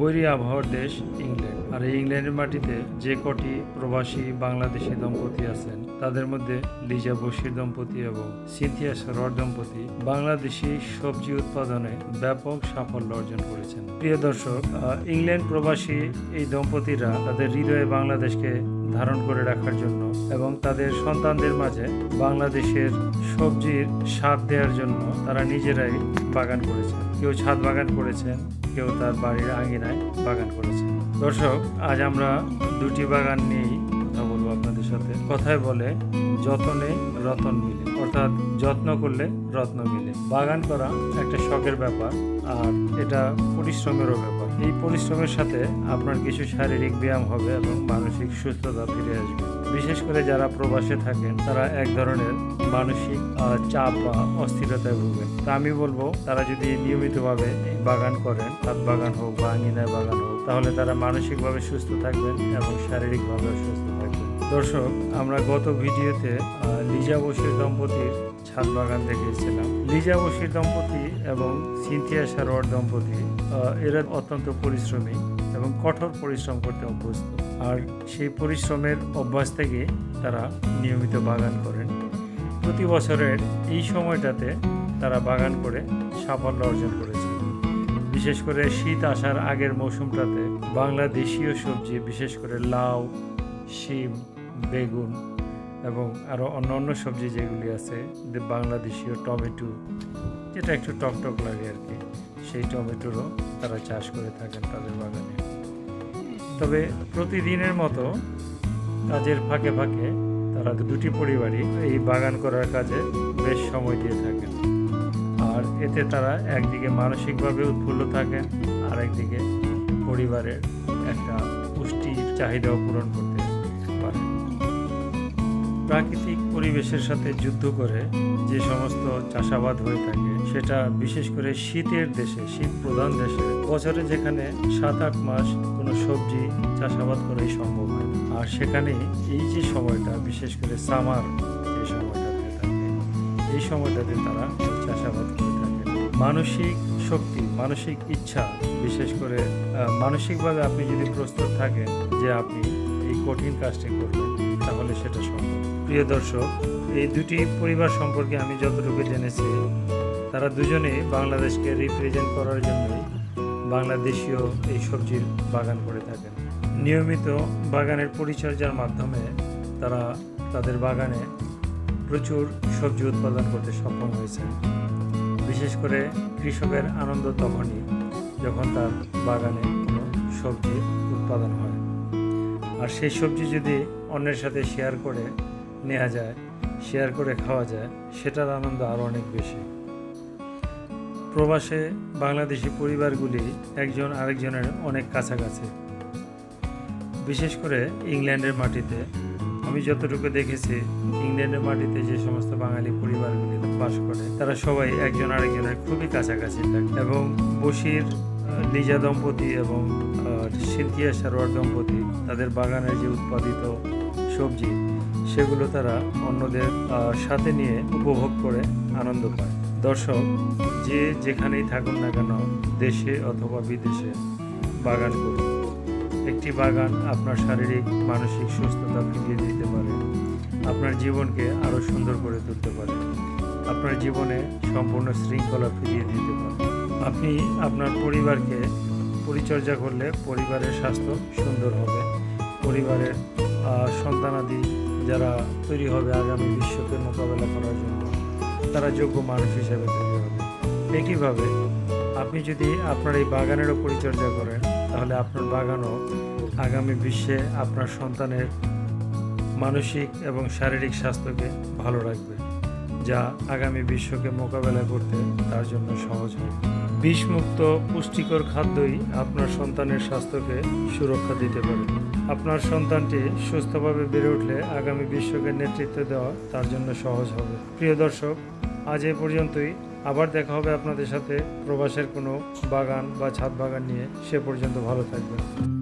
বৈরী আবহাওয়ার দেশ ইংল্যান্ড। আর এই ইংল্যান্ডের মাটিতে যে কটি প্রবাসী বাংলাদেশি দম্পতি আছেন, তাদের মধ্যে লিজা বশির দম্পতি এবং সিনথিয়া সরোয়ার দম্পতি বাংলাদেশি সবজি উৎপাদনে ব্যাপক সাফল্য অর্জন করেছেন। প্রিয় দর্শক ইংল্যান্ড প্রবাসী এই দম্পতিরা তাদের হৃদয়ে বাংলাদেশকে ধারণ করে রাখার জন্য এবং তাদের সন্তানদের মাঝে বাংলাদেশের সবজির স্বাদ দেওয়ার জন্য তারা নিজেরাই বাগান করেছেন কেউ ছাদ বাগান করেছেন কেউ তার বাড়ির আঙিনায় বাগান করেছেন দর্শক, আজ আমরা দুটি বাগান নিয়েই কথা বলব আপনাদের সাথে। কথায় বলে, যতনে রতন মিলে, অর্থাৎ যত্ন করলে রত্ন মিলে। বাগান করা একটা শখের ব্যাপার, আর এটা পরিশ্রমেরও ব্যাপার। এই পরিশ্রমের সাথে আপনার কিছু শারীরিক ব্যায়াম হবে এবং মানসিক সুস্থতা ফিরে আসবে। বিশেষ করে যারা প্রবাসে থাকেন, তারা এক ধরনের মানসিক চাপ বা অস্থিরতায় ভুগেন তা আমি বলব, তারা যদি নিয়মিতভাবে বাগান করেন হাত বাগান হোক বা আঙিনায় বাগান হোক, তাহলে তারা মানসিকভাবে সুস্থ থাকবেন এবং শারীরিকভাবেও সুস্থ থাকবেন। দর্শক, আমরা গত ভিডিওতে লিজা বসির দম্পতির ছাদ বাগান দেখিয়েছিলাম। লিজা বসির দম্পতি এবং সিনথিয়া সারোয়ার দম্পতি এরা অত্যন্ত পরিশ্রমী এবং কঠোর পরিশ্রম করতে অভ্যস্ত। আর সেই পরিশ্রমের অভ্যাস থেকে তারা নিয়মিত বাগান করেন। প্রতি বছরের এই সময়টাতে তারা বাগান করে সাফল্য অর্জন করেছে। বিশেষ করে শীত আসার আগের মৌসুমটাতে বাংলাদেশীয় সবজি, বিশেষ করে লাউ, শিম, বেগুন এবং আরও অন্য অন্য সবজি যেগুলি আছে বাংলাদেশীয় টমেটো, যেটা একটু টকটক লাগে আর কি, সেই টমেটোরও তারা চাষ করে থাকেন তাদের বাগানে। তবে প্রতিদিনের মতো কাজের ফাঁকে ফাঁকে তারা দুটি পরিবারই এই বাগান করার কাজে বেশ সময় দিয়ে থাকেন। আর এতে তারা একদিকে মানসিকভাবে উৎফুল্ল থাকেন আর একদিকে পরিবারের একটা পুষ্টির চাহিদাও পূরণ করতে পারেন। প্রাকৃতিক পরিবেশের সাথে যুদ্ধ করে যে সমস্ত চাষাবাদ হয়ে থাকে, সেটা বিশেষ করে শীতের দেশে, শীত প্রধান দেশে, বছরে যেখানে সাত আট মাস কোনো সবজি চাষাবাদ করাই সম্ভব হয়। আর সেখানে এই যে সময়টা, বিশেষ করে সামার যে সময়টাতে থাকে, এই সময়টাতে তারা চাষাবাদ করে থাকে। মানসিক শক্তি, মানসিক ইচ্ছা, বিশেষ করে মানসিকভাবে আপনি যদি প্রস্তুত থাকেন যে আপনি এই কঠিন কাজটি করবেন তাহলে সেটা সম্ভব। প্রিয় দর্শক, এই দুটি পরিবার সম্পর্কে আমি যতটুকু জেনেছি, তারা দুজনেই বাংলাদেশকে রিপ্রেজেন্ট করার জন্যই বাংলাদেশীয় এই সবজির বাগান করে থাকেন। নিয়মিত বাগানের পরিচর্যার মাধ্যমে তারা তাদের বাগানে প্রচুর সবজি উৎপাদন করতে সক্ষম হয়েছে বিশেষ করে কৃষকের আনন্দ তখনই যখন তার বাগানে কোনো সবজি উৎপাদন হয়। আর সেই সবজি যদি অন্যের সাথে শেয়ার করে নেওয়া যায় শেয়ার করে খাওয়া যায়, সেটার আনন্দ আরও অনেক বেশি। প্রবাসে বাংলাদেশি পরিবারগুলি একজন আরেকজনের অনেক কাছাকাছি। বিশেষ করে ইংল্যান্ডের মাটিতে। আমি যতটুকু দেখেছি, ইংল্যান্ডের মাটিতে যে সমস্ত বাঙালি পরিবারগুলি বাস করে, তারা সবাই একজন আরেকজনের খুবই কাছাকাছি থাকে। এবং বসির লিজা দম্পতি এবং সিনথিয়া সারোয়ার দম্পতি, তাদের বাগানের যে উৎপাদিত সবজি, সেগুলো তারা অন্যদের সাথে নিয়ে উপভোগ করে আনন্দ পায়। দর্শক, যে যেখানেই থাকুন না কেন, দেশে অথবা বিদেশে বাগান করুন। একটি বাগান আপনার শারীরিক, মানসিক সুস্থতা ফিরিয়ে দিতে পারে। আপনার জীবনকে আরও সুন্দর করে তুলতে পারে। আপনার জীবনে সম্পূর্ণ শৃঙ্খলা ফিরিয়ে দিতে পারে। আপনি আপনার পরিবারকে পরিচর্যা করলে পরিবারের স্বাস্থ্য সুন্দর হবে। পরিবারের সন্তানাদি যারা তৈরি হবে আগামী বিশ্বকে মোকাবেলা করার জন্য, তারা যোগ্য মানুষ হিসেবে তৈরি হবে। একইভাবে আপনি যদি আপনার এই বাগানেরও পরিচর্যা করেন, তাহলে আপনার বাগানও আগামী বিশ্বে আপনার সন্তানের মানসিক এবং শারীরিক স্বাস্থ্যকে ভালো রাখবে। যা আগামী বিশ্বকে মোকাবেলা করতে তার জন্য সহজ হবে। বিষমুক্ত, পুষ্টিকর খাদ্যই আপনার সন্তানের স্বাস্থ্যকে সুরক্ষা দিতে পারে। আপনার সন্তানটি সুস্থভাবে বেড়ে উঠলে আগামী বিশ্বকে নেতৃত্ব দেওয়া তার জন্য সহজ হবে। প্রিয় দর্শক, আজ এ পর্যন্তই। আবার দেখা হবে আপনাদের সাথে প্রবাসের কোনো বাগান বা ছাদ বাগান নিয়ে। সে পর্যন্ত ভালো থাকবেন।